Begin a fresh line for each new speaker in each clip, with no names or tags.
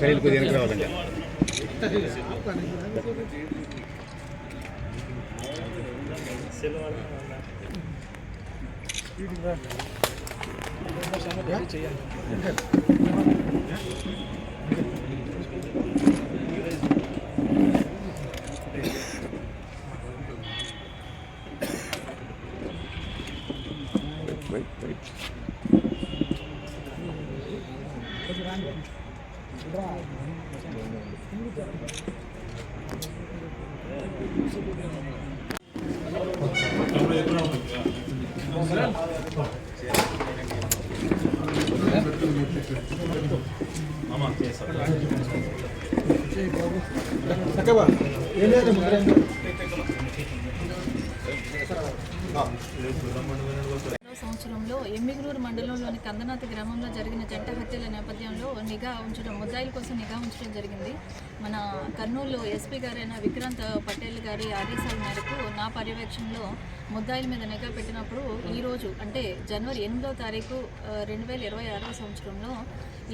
కైలు కొద్దిగా వెనక రావాలండి
రెండవ సంవత్సరంలో ఎమ్మిగనూరు మండలంలోని కందనాథ గ్రామంలో జరిగిన జంట హత్యల నేపథ్యంలో నిఘా ఉంచడం ముద్దాయిల కోసం నిఘా ఉంచడం జరిగింది. మన కర్నూలు ఎస్పీ గారైన విక్రాంత్ పటేల్ గారి ఆదేశాల మేరకు నా పర్యవేక్షణలో ముద్దాయిల మీద నిఘా పెట్టినప్పుడు ఈరోజు అంటే జనవరి ఎనిమిదో తారీఖు రెండు వేల ఇరవై ఆరవ సంవత్సరంలో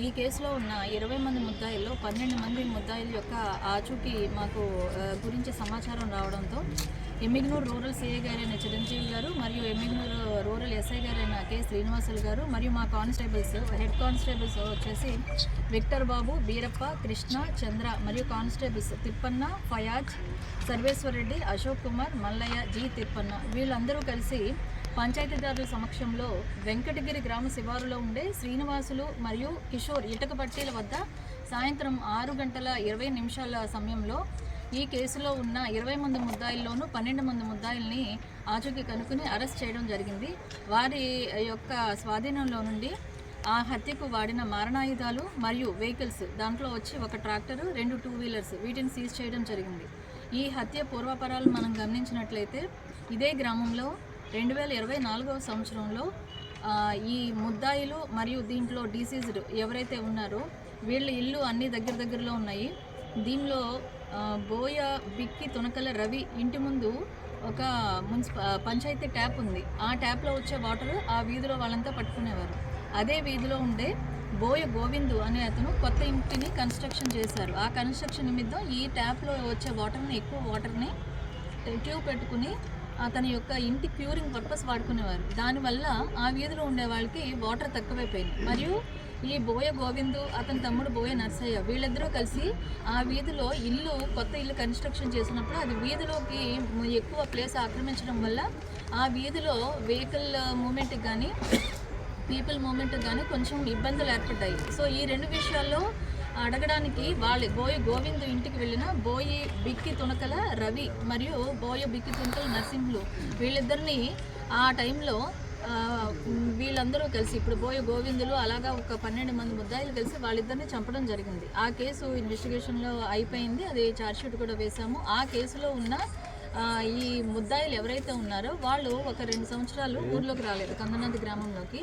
ఈ కేసులో ఉన్న ఇరవై మంది ముద్దాయిల్లో పన్నెండు మంది ముద్దాయిల యొక్క ఆచూకీ మాకు గురించి సమాచారం రావడంతో ఎమ్మిగ్నూరు రూరల్ సిఐ గారైన చిరంజీవి గారు మరియు ఎమ్మిగ్నూరు రూరల్ ఎస్ఐ గారైన కె. శ్రీనివాసులు గారు మరియు మా కానిస్టేబుల్స్ హెడ్ కానిస్టేబుల్స్ వచ్చేసి విక్టర్ బాబు బీరప్ప కృష్ణ చంద్ర మరియు కానిస్టేబుల్స్ తిప్పన్న ఫయాజ్ సర్వేశ్వరరెడ్డి అశోక్ కుమార్ మల్లయ్య జి తిప్పన్న. వీళ్ళందరూ కలిసి పంచాయతీదారుల సమక్షంలో వెంకటగిరి గ్రామ శివారులో ఉండే శ్రీనివాసులు మరియు కిషోర్ ఇటక పట్టీల వద్ద సాయంత్రం ఆరు గంటల ఇరవై నిమిషాల సమయంలో ఈ కేసులో ఉన్న ఇరవై మంది ముద్దాయిల్లోనూ పన్నెండు మంది ముద్దాయిల్ని ఆచూకీ కనుక్కుని అరెస్ట్ చేయడం జరిగింది. వారి యొక్క స్వాధీనంలో నుండి ఆ హత్యకు వాడిన మారణాయుధాలు మరియు వెహికల్స్ దాంట్లో వచ్చి ఒక ట్రాక్టర్ రెండు టూ వీలర్స్ వీటిని సీజ్ చేయడం జరిగింది. ఈ హత్య పూర్వపరాలు మనం గమనించినట్లయితే ఇదే గ్రామంలో రెండు వేల ఇరవై నాలుగవ సంవత్సరంలో ఈ ముద్దాయిలు మరియు దీంట్లో డిసీజ్డ్ ఎవరైతే ఉన్నారో వీళ్ళ ఇల్లు అన్ని దగ్గర దగ్గరలో ఉన్నాయి. దీనిలో బోయ బిక్కి తునకల రవి ఇంటి ముందు ఒక మున్సిప పంచాయతీ ట్యాప్ ఉంది. ఆ ట్యాప్లో వచ్చే వాటర్ ఆ వీధిలో వాళ్ళంతా పట్టుకునేవారు. అదే వీధిలో ఉండే బోయ గోవిందు అనే అతను కొత్త ఇంటిని కన్స్ట్రక్షన్ చేశారు. ఆ కన్స్ట్రక్షన్ నిమిత్తం ఈ ట్యాప్లో వచ్చే వాటర్ని ఎక్కువ వాటర్ని ట్యూబ్ పెట్టుకుని అతని యొక్క ఇంటి క్యూరింగ్ పర్పస్ వాడుకునేవారు. దానివల్ల ఆ వీధిలో ఉండే వాళ్ళకి వాటర్ తక్కువైపోయింది. మరియు ఈ బోయ గోవిందు అతని తమ్ముడు బోయ నర్సయ్య వీళ్ళిద్దరూ కలిసి ఆ వీధిలో ఇల్లు కొత్త ఇల్లు కన్స్ట్రక్షన్ చేసినప్పుడు అది వీధిలోకి ఎక్కువ ప్లేస్ ఆక్రమించడం వల్ల ఆ వీధిలో వెహికల్ మూమెంట్కి కానీ పీపుల్ మూమెంట్ కానీ కొంచెం ఇబ్బందులు ఏర్పడ్డాయి. సో ఈ రెండు విషయాల్లో అడగడానికి వాళ్ళ బోయ గోవిందు ఇంటికి వెళ్ళిన బోయి బిక్కి తునకల రవి మరియు బోయ బిక్కి తుణకల నరసింహులు వీళ్ళిద్దరిని ఆ టైంలో వీళ్ళందరూ కలిసి ఇప్పుడు పోయే గోవిందులు అలాగా ఒక పన్నెండు మంది ముద్దాయిలు కలిసి వాళ్ళిద్దరిని చంపడం జరిగింది. ఆ కేసు ఇన్వెస్టిగేషన్లో అయిపోయింది. అది ఛార్జ్షీట్ కూడా వేశాము. ఆ కేసులో ఉన్న ఈ ముద్దాయిలు ఎవరైతే ఉన్నారో వాళ్ళు ఒక రెండు సంవత్సరాలు ఊర్లోకి రాలేదు కందనాథ్ గ్రామంలోకి.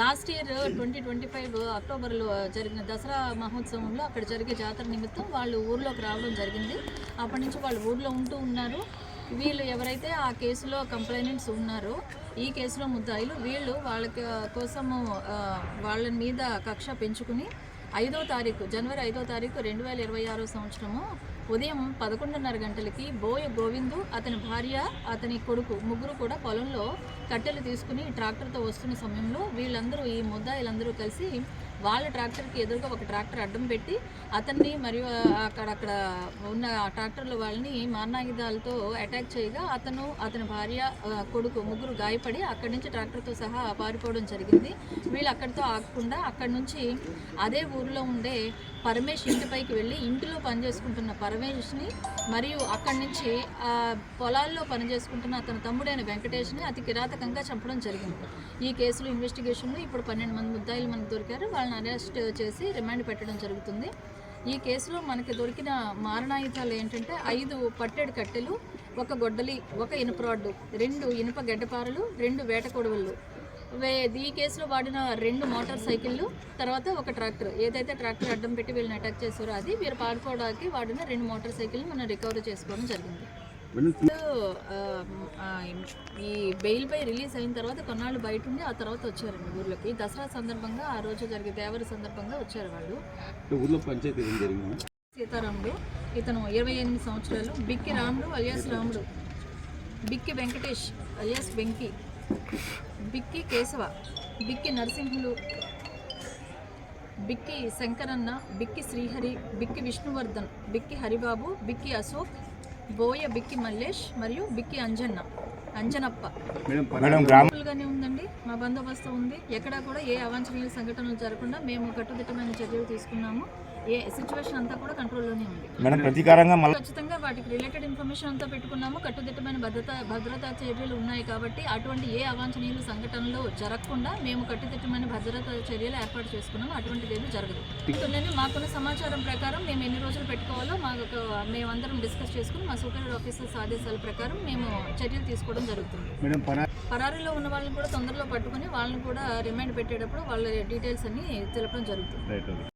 Last year twenty twenty five అక్టోబర్లో జరిగిన దసరా మహోత్సవంలో అక్కడ జరిగే జాతర నిమిత్తం వాళ్ళు ఊర్లోకి రావడం జరిగింది. అప్పటి నుంచి వాళ్ళు ఊర్లో ఉంటూ ఉన్నారు. వీళ్ళు ఎవరైతే ఆ కేసులో కంప్లైనెంట్స్ ఉన్నారో ఈ కేసులో ముద్దాయిలు వీళ్ళు వాళ్ళకి కోసము వాళ్ళ మీద కక్ష పెంచుకుని ఐదో తారీఖు జనవరి ఐదో తారీఖు రెండు వేల ఇరవై ఆరో సంవత్సరము ఉదయం పదకొండున్నర గంటలకి బోయ గోవిందు అతని భార్య అతని కొడుకు ముగ్గురు కూడా పొలంలో కట్టెలు తీసుకుని ట్రాక్టర్తో వస్తున్న సమయంలో వీళ్ళందరూ ఈ ముద్దాయిలందరూ కలిసి వాళ్ళ ట్రాక్టర్కి ఎదురుగా ఒక ట్రాక్టర్ అడ్డం పెట్టి అతన్ని మరియు అక్కడ అక్కడ ఉన్న ఆ ట్రాక్టర్లో వాళ్ళని మారణాయుధాలతో అటాక్ చేయగా అతను అతని భార్య కొడుకు ముగ్గురు గాయపడి అక్కడి నుంచి ట్రాక్టర్తో సహా పారిపోవడం జరిగింది. వీళ్ళు అక్కడితో ఆగకుండా అక్కడి నుంచి అదే ఊరిలో ఉండే పరమేష్ ఇంటిపైకి వెళ్ళి ఇంటిలో పనిచేసుకుంటున్న పరమేష్ని మరియు అక్కడి నుంచి ఆ పొలాల్లో పనిచేసుకుంటున్న అతని తమ్ముడైన వెంకటేష్ని అతి కిరాతకంగా చంపడం జరిగింది. ఈ కేసులో ఇన్వెస్టిగేషన్లో ఇప్పుడు పన్నెండు మంది ముద్దాయిలు మనకు దొరికారు. వాళ్ళని అరెస్ట్ చేసి రిమాండ్ పెట్టడం జరుగుతుంది. ఈ కేసులో మనకి దొరికిన మారణాయుధాలు ఏంటంటే ఐదు పట్టెడు కట్టెలు ఒక గొడ్డలి ఒక ఇనుప రాడ్డు రెండు ఇనుప గడ్డపారలు రెండు వేట కొడవళ్ళు ఈ కేసులో వాడిన రెండు మోటార్ సైకిళ్ళు తర్వాత ఒక ట్రాక్టర్. ఏదైతే ట్రాక్టర్ అడ్డం పెట్టి వీళ్ళని అటాక్ చేశారో అది వీరు పాడుకోవడానికి వాడిన రెండు మోటార్ సైకిల్ని మనం రికవర్ చేసుకోవడం జరిగింది. ఈ బెయిల్ పై రిలీజ్ అయిన తర్వాత కొన్నాళ్ళు బయట ఉండి ఆ తర్వాత వచ్చారండి ఊర్లోకి. దసరా సందర్భంగా ఆ రోజు జరిగే దేవర సందర్భంగా వచ్చారు వాళ్ళు.
ఊర్లో పంచాయతీ
సీతారాముడు ఇతను ఇరవై ఎనిమిది సంవత్సరాలు బిక్కి రాముడు అలియాస్ రాముడు బిక్కి వెంకటేష్ అలియాస్ వెంకి బిక్కి కేశవ బిక్కి నరసింహులు బిక్కి శంకరన్న బిక్కి శ్రీహరి బిక్కి విష్ణువర్ధన్ బిక్కి హరిబాబు బిక్కి అశోక్ బోయ బిక్కి మల్లేష్ మరియు బిక్కి అంజన్న అంజనప్ప. గానే ఉందండి మా బందోబస్తు ఉంది. ఎక్కడా కూడా ఏ అవాంఛనీయ సంఘటనలు జరగకుండా మేము కట్టుదిట్టమైన చర్యలు తీసుకున్నాము. ఏ సిచ్యువేషన్ అంతా కూడా కంట్రోల్లోనే ఉంది.
మేడం ప్రతీకారంగా మళ్ళీ
ఖచ్చితంగా వాటికి రిలేటెడ్ ఇన్ఫర్మేషన్ అంతా పెట్టుకున్నాము. కట్టుదిట్టమైన భద్రత భద్రతా చర్యలు ఉన్నాయి కాబట్టి అటువంటి ఏ అవాంఛనీయులు సంఘటనలు జరగకుండా మేము కట్టుదిట్టమైన భద్రతా చర్యలు ఏర్పాటు చేసుకున్నాము. అటువంటిది ఏమీ జరగదు. ఇక్కడనే మాకున్న సమాచారం ప్రకారం మేము ఎన్ని రోజులు పెట్టుకోవాలో మాకు మేమందరం డిస్కస్ చేసుకుని మా సూపరింటెండెంట్ ఆఫీసర్స్ ఆదేశాల ప్రకారం మేము చర్యలు తీసుకోవడం జరుగుతుంది. పరారీలో ఉన్న వాళ్ళని కూడా తొందరలో పట్టుకుని వాళ్ళని కూడా రిమైండ్ పెట్టేటప్పుడు వాళ్ళ డీటెయిల్స్ అన్ని తెలపడం జరుగుతుంది.
Right okay